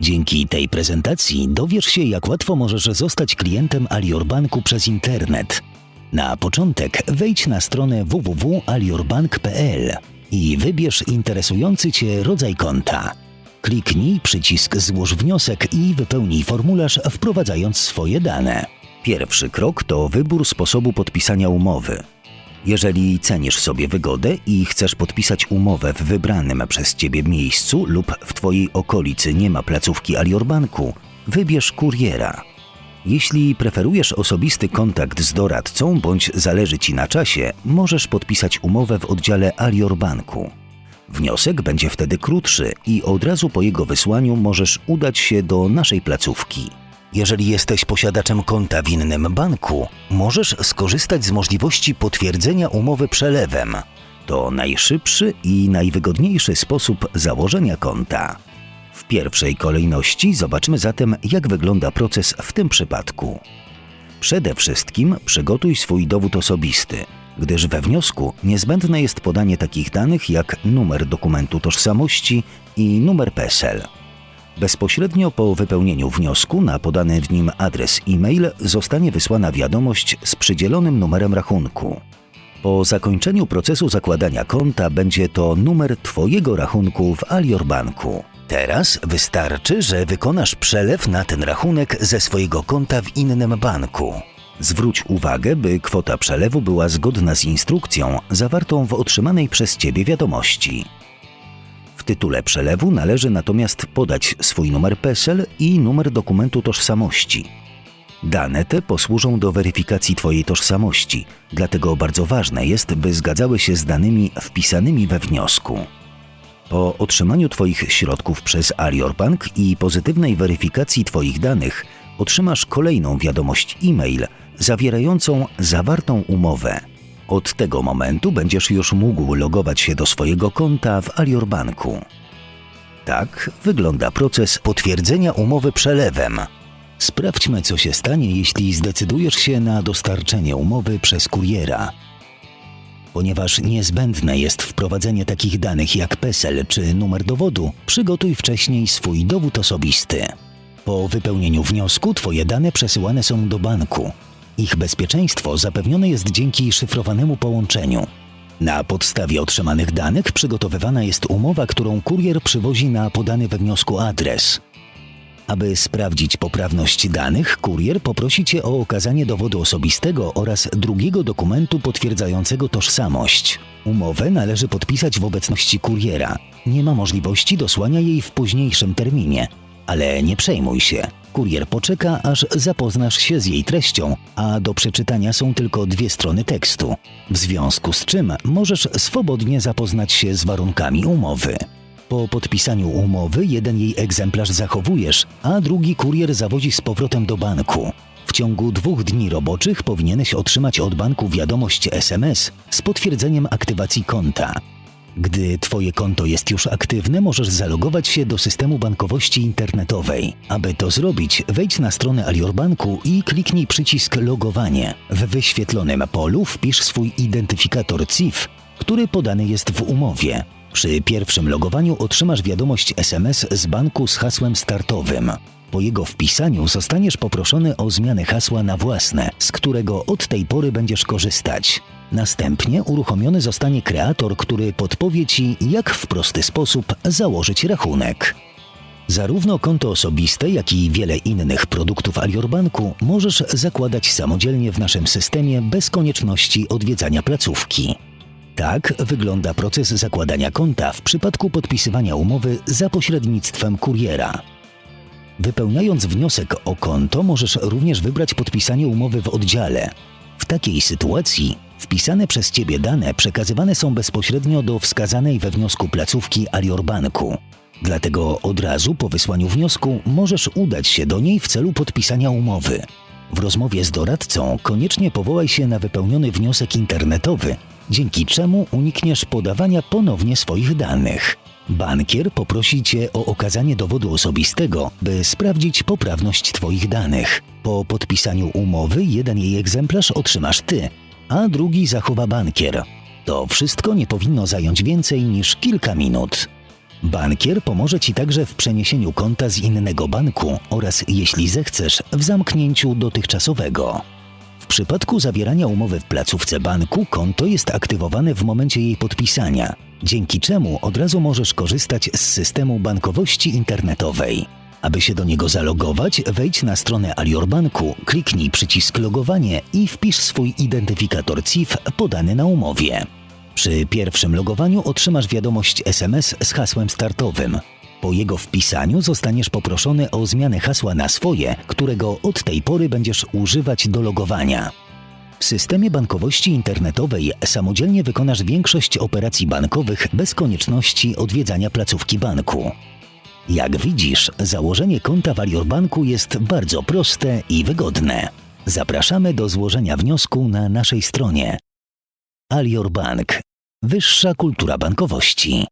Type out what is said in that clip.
Dzięki tej prezentacji dowiesz się, jak łatwo możesz zostać klientem Alior Banku przez internet. Na początek wejdź na stronę www.aliorbank.pl i wybierz interesujący Cię rodzaj konta. Kliknij przycisk Złóż wniosek i wypełnij formularz wprowadzając swoje dane. Pierwszy krok to wybór sposobu podpisania umowy. Jeżeli cenisz sobie wygodę i chcesz podpisać umowę w wybranym przez Ciebie miejscu lub w Twojej okolicy nie ma placówki Alior Banku, wybierz kuriera. Jeśli preferujesz osobisty kontakt z doradcą bądź zależy Ci na czasie, możesz podpisać umowę w oddziale Alior Banku. Wniosek będzie wtedy krótszy i od razu po jego wysłaniu możesz udać się do naszej placówki. Jeżeli jesteś posiadaczem konta w innym banku, możesz skorzystać z możliwości potwierdzenia umowy przelewem. To najszybszy i najwygodniejszy sposób założenia konta. W pierwszej kolejności zobaczmy zatem, jak wygląda proces w tym przypadku. Przede wszystkim przygotuj swój dowód osobisty, gdyż we wniosku niezbędne jest podanie takich danych jak numer dokumentu tożsamości i numer PESEL. Bezpośrednio po wypełnieniu wniosku na podany w nim adres e-mail zostanie wysłana wiadomość z przydzielonym numerem rachunku. Po zakończeniu procesu zakładania konta będzie to numer Twojego rachunku w Alior Banku. Teraz wystarczy, że wykonasz przelew na ten rachunek ze swojego konta w innym banku. Zwróć uwagę, by kwota przelewu była zgodna z instrukcją zawartą w otrzymanej przez Ciebie wiadomości. Tytule przelewu należy natomiast podać swój numer PESEL i numer dokumentu tożsamości. Dane te posłużą do weryfikacji Twojej tożsamości, dlatego bardzo ważne jest, by zgadzały się z danymi wpisanymi we wniosku. Po otrzymaniu Twoich środków przez Alior Bank i pozytywnej weryfikacji Twoich danych otrzymasz kolejną wiadomość e-mail zawierającą zawartą umowę. Od tego momentu będziesz już mógł logować się do swojego konta w Alior Banku. Tak wygląda proces potwierdzenia umowy przelewem. Sprawdźmy, co się stanie, jeśli zdecydujesz się na dostarczenie umowy przez kuriera. Ponieważ niezbędne jest wprowadzenie takich danych jak PESEL czy numer dowodu, przygotuj wcześniej swój dowód osobisty. Po wypełnieniu wniosku Twoje dane przesyłane są do banku. Ich bezpieczeństwo zapewnione jest dzięki szyfrowanemu połączeniu. Na podstawie otrzymanych danych przygotowywana jest umowa, którą kurier przywozi na podany we wniosku adres. Aby sprawdzić poprawność danych, kurier poprosi Cię o okazanie dowodu osobistego oraz drugiego dokumentu potwierdzającego tożsamość. Umowę należy podpisać w obecności kuriera. Nie ma możliwości dosłania jej w późniejszym terminie. Ale nie przejmuj się. Kurier poczeka, aż zapoznasz się z jej treścią, a do przeczytania są tylko dwie strony tekstu. W związku z czym możesz swobodnie zapoznać się z warunkami umowy. Po podpisaniu umowy jeden jej egzemplarz zachowujesz, a drugi kurier zawozi z powrotem do banku. W ciągu dwóch dni roboczych powinieneś otrzymać od banku wiadomość SMS z potwierdzeniem aktywacji konta. Gdy Twoje konto jest już aktywne, możesz zalogować się do systemu bankowości internetowej. Aby to zrobić, wejdź na stronę Alior Banku i kliknij przycisk Logowanie. W wyświetlonym polu wpisz swój identyfikator CIF, który podany jest w umowie. Przy pierwszym logowaniu otrzymasz wiadomość SMS z banku z hasłem startowym. Po jego wpisaniu zostaniesz poproszony o zmianę hasła na własne, z którego od tej pory będziesz korzystać. Następnie uruchomiony zostanie kreator, który podpowie Ci, jak w prosty sposób założyć rachunek. Zarówno konto osobiste, jak i wiele innych produktów Alior Banku możesz zakładać samodzielnie w naszym systemie bez konieczności odwiedzania placówki. Tak wygląda proces zakładania konta w przypadku podpisywania umowy za pośrednictwem kuriera. Wypełniając wniosek o konto, możesz również wybrać podpisanie umowy w oddziale. W takiej sytuacji wpisane przez Ciebie dane przekazywane są bezpośrednio do wskazanej we wniosku placówki Alior Banku. Dlatego od razu po wysłaniu wniosku możesz udać się do niej w celu podpisania umowy. W rozmowie z doradcą koniecznie powołaj się na wypełniony wniosek internetowy, dzięki czemu unikniesz podawania ponownie swoich danych. Bankier poprosi Cię o okazanie dowodu osobistego, by sprawdzić poprawność Twoich danych. Po podpisaniu umowy jeden jej egzemplarz otrzymasz Ty, a drugi zachowa bankier. To wszystko nie powinno zająć więcej niż kilka minut. Bankier pomoże Ci także w przeniesieniu konta z innego banku oraz, jeśli zechcesz, w zamknięciu dotychczasowego. Przypadku zawierania umowy w placówce banku konto jest aktywowane w momencie jej podpisania, dzięki czemu od razu możesz korzystać z systemu bankowości internetowej. Aby się do niego zalogować, wejdź na stronę Alior Banku, kliknij przycisk logowanie i wpisz swój identyfikator CIF podany na umowie. Przy pierwszym logowaniu otrzymasz wiadomość SMS z hasłem startowym. Po jego wpisaniu zostaniesz poproszony o zmianę hasła na swoje, którego od tej pory będziesz używać do logowania. W systemie bankowości internetowej samodzielnie wykonasz większość operacji bankowych bez konieczności odwiedzania placówki banku. Jak widzisz, założenie konta w Alior Banku jest bardzo proste i wygodne. Zapraszamy do złożenia wniosku na naszej stronie. Alior Bank. Wyższa kultura bankowości.